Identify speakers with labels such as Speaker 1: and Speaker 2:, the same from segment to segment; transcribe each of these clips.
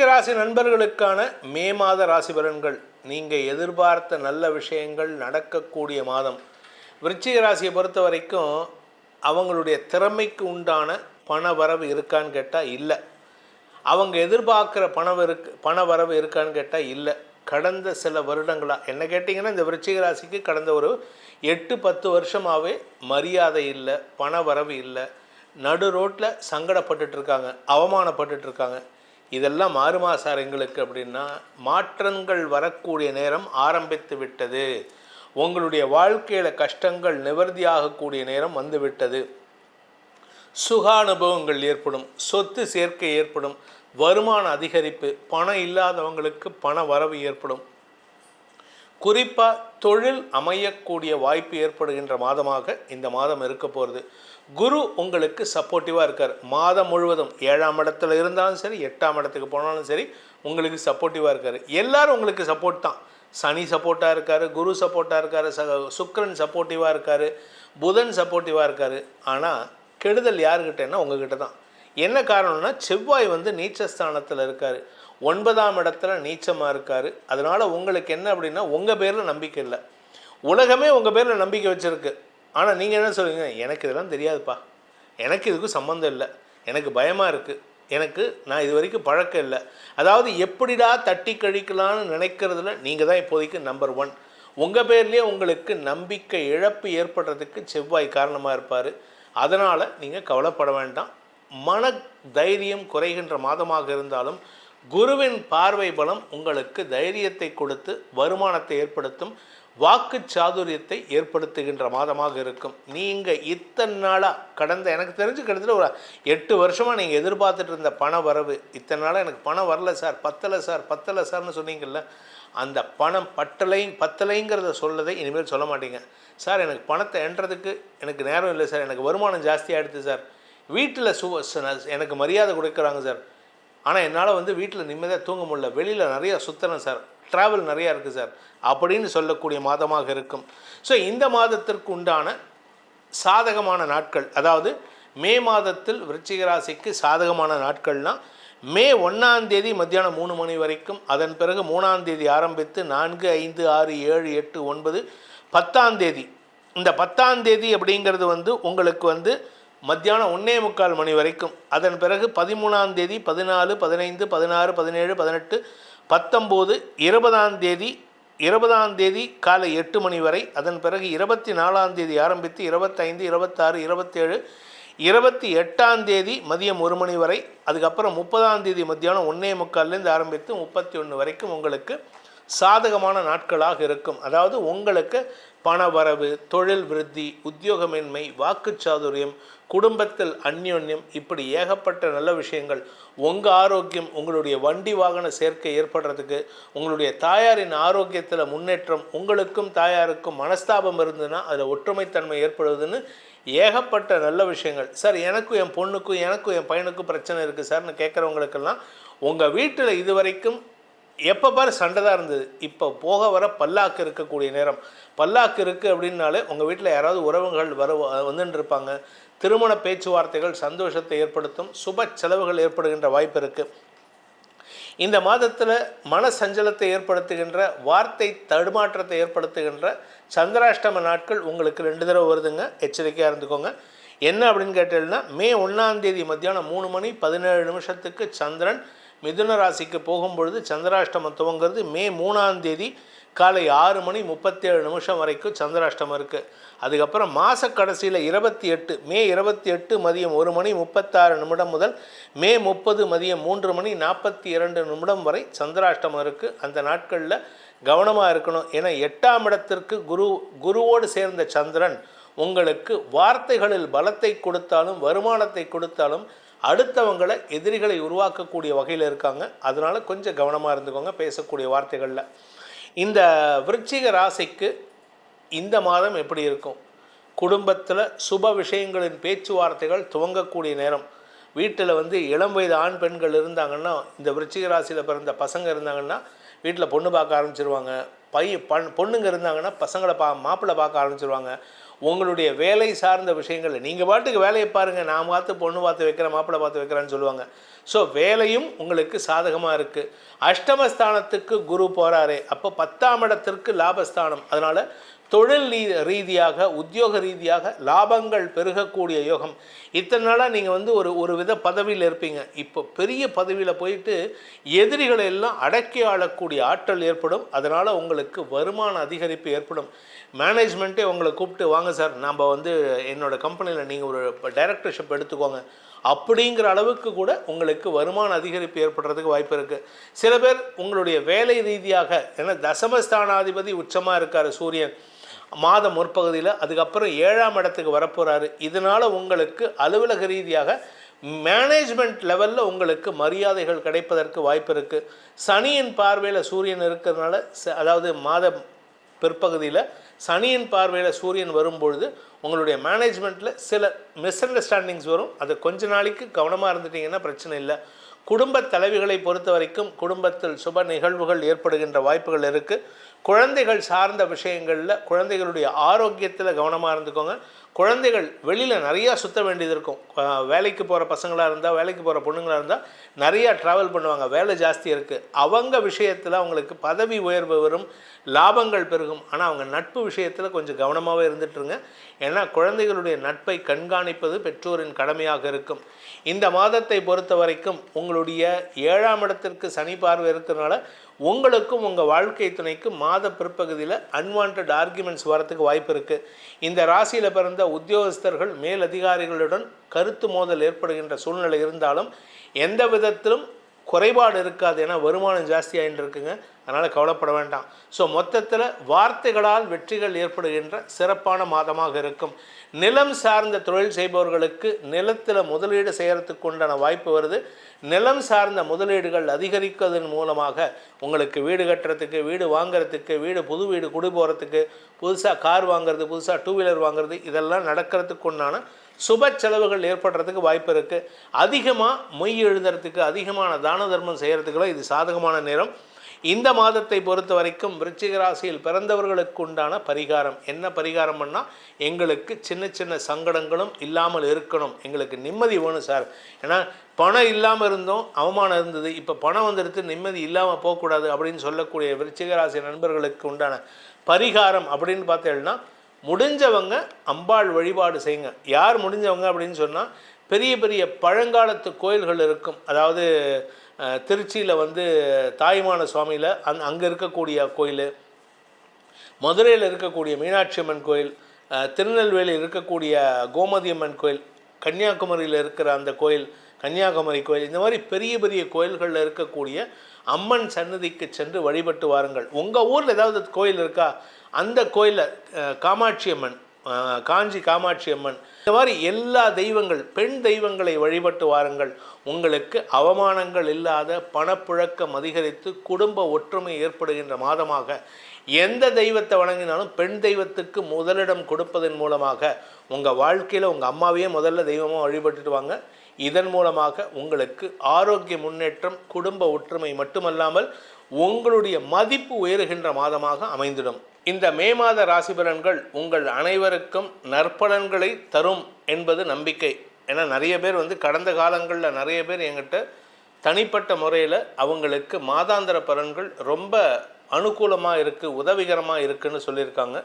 Speaker 1: விருச்சிக ராசி நண்பர்களுக்கான மே மாத ராசி பலன்கள். நீங்கள் எதிர்பார்த்த நல்ல விஷயங்கள் நடக்கக்கூடிய மாதம். விருச்சிக ராசியை பொறுத்த வரைக்கும் அவங்களுடைய திறமைக்கு உண்டான பண வரவு இருக்கான்னு கேட்டால் இல்லை. அவங்க எதிர்பார்க்குற பணம் இருக்கு பண வரவு இருக்கான்னு கேட்டால் இல்லை. கடந்த சில வருடங்களாக என்ன கேட்டிங்கன்னா இந்த விருச்சிக ராசிக்கு கடந்த ஒரு எட்டு பத்து வருஷமாகவே மரியாதை இல்லை பண வரவு இல்லை. நடு ரோட்டில் சங்கடப்பட்டுட்டு இருக்காங்க. இதெல்லாம் மாறுமா சார் எங்களுக்கு அப்படின்னா மாற்றங்கள் வரக்கூடிய நேரம் ஆரம்பித்து விட்டது. உங்களுடைய வாழ்க்கையில் கஷ்டங்கள் நிவர்த்தியாகக்கூடிய நேரம் வந்துவிட்டது சுக சுகானுபவங்கள் ஏற்படும் சொத்து சேர்க்கை ஏற்படும் வருமான அதிகரிப்பு பணம் இல்லாதவங்களுக்கு பண வரவு ஏற்படும். குறிப்பாக தொழில் அமையக்கூடிய வாய்ப்பு ஏற்படுகின்ற மாதமாக இந்த மாதம் இருக்க போகிறது குரு உங்களுக்கு சப்போர்ட்டிவாக இருக்கார். மாதம் முழுவதும் ஏழாம் இடத்துல இருந்தாலும் சரி எட்டாம் இடத்துக்கு போனாலும் சரி உங்களுக்கு சப்போர்ட்டிவாக இருக்கார். எல்லாரும் உங்களுக்கு சப்போர்ட் தான். சனி சப்போர்ட்டாக இருக்கார் குரு சப்போர்ட்டாக இருக்கார் ச சுக்ரன் சப்போர்ட்டிவாக இருக்கார் புதன் சப்போர்ட்டிவாக இருக்கார். ஆனால் கெடுதல் யாருக்கிட்டேன்னா உங்ககிட்ட தான். என்ன காரணம்னா செவ்வாய் வந்து நீச்சஸ்தானத்தில் இருக்கார். ஒன்பதாம் இடத்துல நீச்சமாக இருக்கார். அதனால் உங்களுக்கு என்ன அப்படின்னா உங்கள் பேரில் நம்பிக்கை இல்லை. உலகமே உங்கள் பேரில் நம்பிக்கை வச்சுருக்கு. ஆனால் நீங்கள் என்ன சொல்லுவீங்க எனக்கு இதெல்லாம் தெரியாதுப்பா. எனக்கு இதுக்கு சம்மந்தம் இல்லை. எனக்கு பயமாக இருக்குது எனக்கு நான் இது வரைக்கும் பழக்கம் இல்லை. அதாவது எப்படிடா தட்டி கழிக்கலான்னு நினைக்கிறதுல நீங்கள் தான் இப்போதைக்கு நம்பர் ஒன் உங்கள் பேர்லேயே உங்களுக்கு நம்பிக்கை இழப்பு ஏற்படுறதுக்கு செவ்வாய் காரணமாக இருப்பார். அதனால் நீங்கள் கவலைப்பட வேண்டாம். மன தைரியம் குறைகின்ற மாதமாக இருந்தாலும் குருவின் பார்வை பலம் உங்களுக்கு தைரியத்தை கொடுத்து வருமானத்தை ஏற்படுத்தும் வாக்கு சாதுரியத்தை ஏற்படுத்துகின்ற மாதமாக இருக்கும். நீங்கள் இத்தனை நாளாக கடந்த எனக்கு தெரிஞ்சு கிட்டத்தட்ட ஒரு எட்டு வருஷமாக நீங்கள் எதிர்பார்த்துட்டு இருந்த பண வரவு இத்தனை நாளாக எனக்கு பணம் வரல சார் பத்தலை சார் பத்தலை சார்னு சொன்னீங்கல்ல அந்த பணம் பட்டலை பத்தலைங்கிறத சொல்லதை இனிமேல் சொல்ல மாட்டீங்க. சார் எனக்கு பணத்தை எண்றதுக்கு எனக்கு நேரம் இல்லை சார் எனக்கு வருமானம் ஜாஸ்தியாகிடுது சார். வீட்டில் சு எனக்கு மரியாதை கொடுக்குறாங்க சார். ஆனால் என்னால் வந்து வீட்டில் நிம்மதியாக தூங்க முடியல. வெளியில் நிறையா சுத்தணும் சார். ட்ராவல் நிறையா இருக்குது சார். அப்படின்னு சொல்லக்கூடிய மாதமாக இருக்கும். ஸோ இந்த மாதத்திற்கு உண்டான சாதகமான நாட்கள் அதாவது மே மாதத்தில் விருச்சிகராசிக்கு சாதகமான நாட்கள்னால் மே ஒன்றாம் தேதி மத்தியானம் மூணு மணி வரைக்கும் அதன் பிறகு மூணாம் தேதி ஆரம்பித்து நான்கு ஐந்து ஆறு ஏழு எட்டு ஒன்பது பத்தாம் தேதி. இந்த பத்தாம் தேதி அப்படிங்கிறது வந்து உங்களுக்கு வந்து மத்தியானம் ஒன்னே முக்கால் மணி வரைக்கும். அதன் பிறகு பதிமூணாம் தேதி பதினாலு பதினைந்து பதினாறு பதினேழு பதினெட்டு பத்தொம்போது இருபதாம் தேதி இருபதாம் தேதி காலை எட்டு மணி வரை அதன் பிறகு இருபத்தி நாலாம் தேதி ஆரம்பித்து இருபத்தைந்து இருபத்தாறு இருபத்தேழு இருபத்தி எட்டாம் தேதி மதியம் ஒரு மணி வரை அதுக்கப்புறம் முப்பதாம் தேதி மத்தியானம் ஒன்றே முக்கால்லேருந்து ஆரம்பித்து முப்பத்தி ஒன்று வரைக்கும் உங்களுக்கு சாதகமான நாட்களாக இருக்கும். அதாவது உங்களுக்கு பண வரவு தொழில் விருத்தி உத்தியோகமின்மை வாக்குச்சாதுரியம் குடும்பத்தில் அந்யோன்யம் இப்படி ஏகப்பட்ட நல்ல விஷயங்கள். உங்கள் ஆரோக்கியம் உங்களுடைய வண்டி வாகன சேர்க்கை ஏற்படுறதுக்கு உங்களுடைய தாயாரின் ஆரோக்கியத்தில் முன்னேற்றம் உங்களுக்கும் தாயாருக்கும் மனஸ்தாபம் இருந்ததுன்னா அதில் ஒற்றுமைத்தன்மை ஏற்படுவதுன்னு ஏகப்பட்ட நல்ல விஷயங்கள். சார் எனக்கும் என் பொண்ணுக்கும் எனக்கும் என் பையனுக்கும் பிரச்சனை இருக்குது சார்னு கேட்குறவங்களுக்கெல்லாம் உங்கள் வீட்டில் இதுவரைக்கும் எப்போ பாரு சண்டை தான் இருந்தது. இப்போ போக வர பல்லாக்கு இருக்கக்கூடிய நேரம். பல்லாக்கு இருக்குது அப்படின்னாலே உங்கள் வீட்டில் யாராவது உறவுகள் வர வந்துட்டு இருப்பாங்க திருமண பேச்சுவார்த்தைகள் சந்தோஷத்தை ஏற்படுத்தும் சுப செலவுகள் ஏற்படுகின்ற வாய்ப்பு இருக்குது இந்த மாதத்தில் மன சஞ்சலத்தை ஏற்படுத்துகின்ற வார்த்தை தடுமாற்றத்தை ஏற்படுத்துகின்ற சந்திராஷ்டம நாட்கள் உங்களுக்கு ரெண்டு தடவை வருதுங்க. எச்சரிக்கையாக இருந்துக்கோங்க. என்ன அப்படின்னு கேட்டீங்கன்னா மே ஒன்றாம் தேதி மத்தியானம் மூணு மணி பதினேழு நிமிஷத்துக்கு சந்திரன் மிதுன ராசிக்கு போகும்பொழுது சந்திராஷ்டமம் துவங்கிறது மே மூணாம் தேதி காலை ஆறு மணி முப்பத்தேழு நிமிஷம் வரைக்கும் சந்திராஷ்டமம் இருக்குது அதுக்கப்புறம் மாத கடைசியில் இருபத்தி எட்டு மே இருபத்தி எட்டு மதியம் ஒரு மணி முப்பத்தாறு நிமிடம் முதல் மே முப்பது மதியம் மூன்று மணி நாற்பத்தி இரண்டு நிமிடம் வரை சந்திராஷ்டமம் இருக்குது அந்த நாட்களில் கவனமாக இருக்கணும். ஏன்னா எட்டாம் இடத்திற்கு குரு குருவோடு சேர்ந்த சந்திரன் உங்களுக்கு வார்த்தைகளில் பலத்தை கொடுத்தாலும் வருமானத்தை கொடுத்தாலும் அடுத்தவங்களை எதிரிகளை உருவாக்கக்கூடிய வகையில் இருக்காங்க. அதனால் கொஞ்சம் கவனமாக இருந்துக்கோங்க பேசக்கூடிய வார்த்தைகளில். இந்த விருச்சிக ராசிக்கு இந்த மாதம் எப்படி இருக்கும்? குடும்பத்தில் சுப விஷயங்களின் பேச்சுவார்த்தைகள் துவங்கக்கூடிய நேரம். வீட்டில் வந்து இளம் வயது ஆண் பெண்கள் இருந்தாங்கன்னா இந்த விருச்சிக ராசியில் பிறந்த பசங்க இருந்தாங்கன்னா வீட்டில் பொண்ணு பார்க்க ஆரம்பிச்சிருவாங்க. பைய பண் பொண்ணுங்க இருந்தாங்கன்னா பசங்களை பா மாப்பிள்ளை பார்க்க ஆரம்பிச்சிருவாங்க. உங்களுடைய வேலை சார்ந்த விஷயங்கள் நீங்கள் பாட்டுக்கு வேலையை பாருங்கள் நான் பார்த்து பொண்ணு பார்த்து வைக்கிறேன் மாப்பிள்ளை பார்த்து வைக்கிறேன்னு சொல்லுவாங்க. ஸோ வேலையும் உங்களுக்கு சாதகமாக இருக்குது அஷ்டமஸ்தானத்துக்கு குரு போகிறாரே அப்போ பத்தாம் இடத்திற்கு லாபஸ்தானம். அதனால் தொழில் ரீதியாக உத்தியோக ரீதியாக லாபங்கள் பெருகக்கூடிய யோகம். இத்தனை நாளாக நீங்கள் வந்து ஒரு ஒரு வித பதவியில் இருப்பீங்க. இப்போ பெரிய பதவியில் போயிட்டு எதிரிகளை எல்லாம் அடக்கி ஆளக்கூடிய ஆற்றல் ஏற்படும். அதனால் உங்களுக்கு வருமான அதிகரிப்பு ஏற்படும். மேனேஜ்மெண்ட்டே உங்களை கூப்பிட்டு வாங்க சார் நம்ம வந்து என்னோடய கம்பெனியில் நீங்கள் ஒரு டைரக்டர்ஷிப் எடுத்துக்கோங்க. அப்படிங்கிற அளவுக்கு கூட உங்களுக்கு வருமான அதிகரிப்பு ஏற்படுறதுக்கு வாய்ப்பு இருக்குது சில பேர் உங்களுடைய வேலை ரீதியாக ஏன்னா தசமஸ்தானாதிபதி உச்சமாக இருக்கார் சூரியன். மாதம் முற்பகுதியில் அதுக்கப்புறம் ஏழாம் இடத்துக்கு வரப்போகிறாரு இதனால் உங்களுக்கு அலுவலக ரீதியாக மேனேஜ்மெண்ட் லெவலில் உங்களுக்கு மரியாதைகள் கிடைப்பதற்கு வாய்ப்பு இருக்குது சனியின் பார்வையில் சூரியன் இருக்கிறதுனால ச- அதாவது மாத பிற்பகுதியில் சனியின் பார்வையில் சூரியன் வரும்பொழுது உங்களுடைய மேனேஜ்மெண்ட்டில் சில மிஸ் அண்டர்ஸ்டாண்டிங்ஸ் வரும். அது கொஞ்ச நாளைக்கு கவனமாக இருந்துட்டிங்கன்னா பிரச்சனை இல்லை. குடும்ப தலைவிகளை பொறுத்த வரைக்கும் குடும்பத்தில் சுப நிகழ்வுகள் ஏற்படுகின்ற வாய்ப்புகள் இருக்குது குழந்தைகள் சார்ந்த விஷயங்களில் குழந்தைகளுடைய ஆரோக்கியத்தில் கவனமாக இருந்துக்கோங்க. குழந்தைகள் வெளியில் நிறையா சுற்ற வேண்டியது இருக்கும். வேலைக்கு போகிற பசங்களாக இருந்தால் வேலைக்கு போகிற பொண்ணுங்களாக இருந்தால் நிறையா ட்ராவல் பண்ணுவாங்க. வேலை ஜாஸ்தி இருக்குது அவங்க விஷயத்தில் அவங்களுக்கு பதவி உயர்வு வரும் லாபங்கள் பெருகும். ஆனால் அவங்க நட்பு விஷயத்தில் கொஞ்சம் கவனமாகவே இருந்துட்டுருங்க. ஏன்னா குழந்தைகளுடைய நட்பை கண்காணிப்பது பெற்றோரின் கடமையாக இருக்கும். இந்த மாதத்தை பொறுத்த வரைக்கும் உங்களுடைய ஏழாம் இடத்திற்கு சனி பார்வை இருக்கிறனால உங்களுக்கும் உங்கள் வாழ்க்கை துணைக்கும் மாத பிற்பகுதியில் அன்வான்ட் ஆர்குமெண்ட்ஸ் வரத்துக்கு வாய்ப்பு இருக்குது இந்த ராசியில் பிறந்த உத்தியோகஸ்தர்கள் மேல் அதிகாரிகளுடன் கருத்து மோதல் ஏற்படுகின்ற சூழ்நிலை இருந்தாலும் எந்த விதத்திலும் குறைபாடு இருக்காது ஏன்னா வருமானம் ஜாஸ்தியாகிட்டு இருக்குங்க. அதனால் கவலைப்பட வேண்டாம். ஸோ மொத்தத்தில் வார்த்தைகளால் வெற்றிகள் ஏற்படுகின்ற சிறப்பான மாதமாக இருக்கும். நிலம் சார்ந்த தொழில் செய்பவர்களுக்கு நிலத்தில் முதலீடு செய்கிறதுக்கு உண்டான வாய்ப்பு வருது. நிலம் சார்ந்த முதலீடுகள் அதிகரிப்பதன் மூலமாக உங்களுக்கு வீடு கட்டுறதுக்கு வீடு வாங்குறதுக்கு வீடு புது வீடு குடி போகிறதுக்கு புதுசாக கார் வாங்குறது புதுசாக டூ வீலர் வாங்குறது இதெல்லாம் நடக்கிறதுக்கு உண்டான சுப செலவுகள் ஏற்படுறதுக்கு வாய்ப்பு இருக்குது அதிகமாக மொய் எழுதுறதுக்கு அதிகமான தான தர்மம் செய்கிறதுக்குலாம் இது சாதகமான நேரம். இந்த மாதத்தை பொறுத்த வரைக்கும் விருச்சிக ராசியில் பிறந்தவர்களுக்கு உண்டான பரிகாரம். என்ன பரிகாரம் பண்ணால் எங்களுக்கு சின்ன சின்ன சங்கடங்களும் இல்லாமல் இருக்கணும். எங்களுக்கு நிம்மதி வேணும் சார். ஏன்னா பணம் இல்லாமல் இருந்தோம் அவமானம் இருந்தது. இப்போ பணம் வந்துடுத்து நிம்மதி இல்லாமல் போகக்கூடாது அப்படின்னு சொல்லக்கூடிய விருச்சிக ராசி நண்பர்களுக்கு உண்டான பரிகாரம் அப்படின்னு பார்த்தீங்கன்னா முடிஞ்சவங்க அம்பாள் வழிபாடு செய்யுங்க. யார் முடிஞ்சவங்க அப்படின்னு சொன்னால் பெரிய பெரிய பழங்காலத்து கோயில்கள் இருக்கும். அதாவது திருச்சியில் வந்து தாய்மான சுவாமியில் அந் அங்கே இருக்கக்கூடிய கோயில் மதுரையில் இருக்கக்கூடிய மீனாட்சி அம்மன் கோயில் திருநெல்வேலியில் இருக்கக்கூடிய கோமதி அம்மன் கோயில் கன்னியாகுமரியில் இருக்கிற அந்த கோயில் கன்னியாகுமரி கோயில் இந்த மாதிரி பெரிய பெரிய கோயில்களில் இருக்கக்கூடிய அம்மன் சன்னதிக்கு சென்று வழிபட்டு வாருங்கள். உங்கள் ஊரில் ஏதாவது கோயில் இருக்கா? அந்த கோயிலில் காமாட்சி அம்மன் காஞ்சி காமாட்சி அம்மன் இந்த மாதிரி எல்லா தெய்வங்கள் பெண் தெய்வங்களை வழிபட்டு வாருங்கள். உங்களுக்கு அவமானங்கள் இல்லாத பணப்புழக்கம் அதிகரித்து குடும்ப ஒற்றுமை ஏற்படுகின்ற மாதமாக எந்த தெய்வத்தை வணங்கினாலும் பெண் தெய்வத்துக்கு முதலிடம் கொடுப்பதன் மூலமாக உங்கள் வாழ்க்கையில் உங்கள் அம்மாவையே முதல்ல தெய்வமாக வழிபட்டுட்டு வாங்க இதன் மூலமாக உங்களுக்கு ஆரோக்கிய முன்னேற்றம் குடும்ப ஒற்றுமை மட்டுமல்லாமல் உங்களுடைய மதிப்பு உயருகின்ற மாதமாக அமைந்திடும். இந்த மே மாத ராசி பலன்கள் உங்கள் அனைவருக்கும் நற்பலன்களை தரும் என்பது நம்பிக்கை. ஏன்னா நிறைய பேர் வந்து கடந்த காலங்களில் நிறைய பேர் என்கிட்ட தனிப்பட்ட முறையில் அவங்களுக்கு மாதாந்திர பலன்கள் ரொம்ப அனுகூலமாக இருக்குது உதவிகரமாக இருக்குன்னு சொல்லியிருக்காங்க.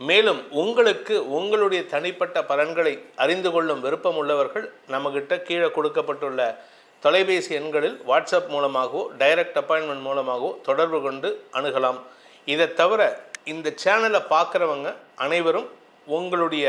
Speaker 1: மேலும் உங்களுக்கு உங்களுடைய தனிப்பட்ட பலன்களை அறிந்து கொள்ளும் விருப்பம் உள்ளவர்கள் நம்மக்கிட்ட கீழே கொடுக்கப்பட்டுள்ள தொலைபேசி எண்களில் வாட்ஸ்அப் மூலமாகவோ டைரக்ட் அப்பாயின்மெண்ட் மூலமாகவோ தொடர்பு கொண்டு அணுகலாம். இதை தவிர இந்த சேனலை பார்க்குறவங்க அனைவரும் உங்களுடைய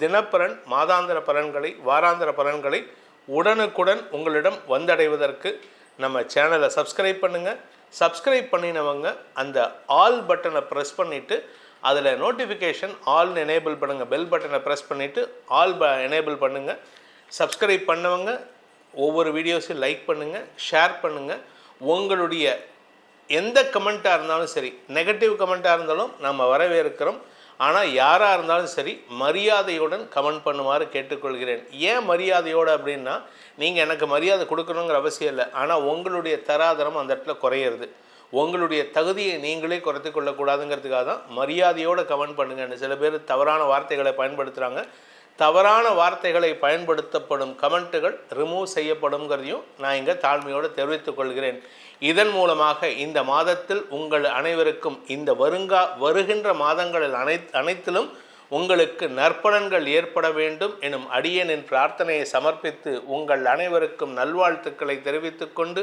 Speaker 1: தினப்பலன் மாதாந்திர பலன்களை வாராந்திர பலன்களை உடனுக்குடன் உங்களிடம் வந்தடைவதற்கு நம்ம சேனலை சப்ஸ்கிரைப் பண்ணுங்கள் சப்ஸ்கிரைப் பண்ணினவங்க அந்த ஆல் பட்டனை ப்ரெஸ் பண்ணிவிட்டு அதில் நோட்டிஃபிகேஷன் ஆல்னு எனேபிள் பண்ணுங்கள் பெல் பட்டனை ப்ரெஸ் பண்ணிவிட்டு ஆல் ப எனேபிள் பண்ணுங்கள் சப்ஸ்கிரைப் பண்ணவங்க ஒவ்வொரு வீடியோஸையும் லைக் பண்ணுங்கள் ஷேர் பண்ணுங்கள் உங்களுடைய எந்த கமெண்ட்டாக இருந்தாலும் சரி நெகட்டிவ் கமெண்ட்டாக இருந்தாலும் நம்ம வரவேற்கிறோம். ஆனால் யாராக இருந்தாலும் சரி மரியாதையுடன் கமெண்ட் பண்ணுமாறு கேட்டுக்கொள்கிறேன். ஏன் மரியாதையோடு அப்படின்னா நீங்கள் எனக்கு மரியாதை கொடுக்கணுங்கிற அவசியம் இல்லை. ஆனால் உங்களுடைய தராதரம் அந்த இடத்துல குறையிறது. உங்களுடைய தகுதியை நீங்களே குறைத்து கொள்ளக்கூடாதுங்கிறதுக்காக தான் மரியாதையோடு கமெண்ட் பண்ணுங்கன்னு சில பேர் தவறான வார்த்தைகளை பயன்படுத்துகிறாங்க தவறான வார்த்தைகளை பயன்படுத்தப்படும் கமெண்ட்டுகள் ரிமூவ் செய்யப்படும்ங்கிறதையும் நான் இங்கே தாழ்மையோடு தெரிவித்துக் கொள்கிறேன். இதன் மூலமாக இந்த மாதத்தில் உங்கள் அனைவருக்கும் இந்த வருங்கா வருகின்ற மாதங்களில் அனை அனைத்திலும் உங்களுக்கு நற்பலன்கள் ஏற்பட வேண்டும் எனும் அடியனின் பிரார்த்தனையை சமர்ப்பித்து உங்கள் அனைவருக்கும் நல்வாழ்த்துக்களை தெரிவித்துக்கொண்டு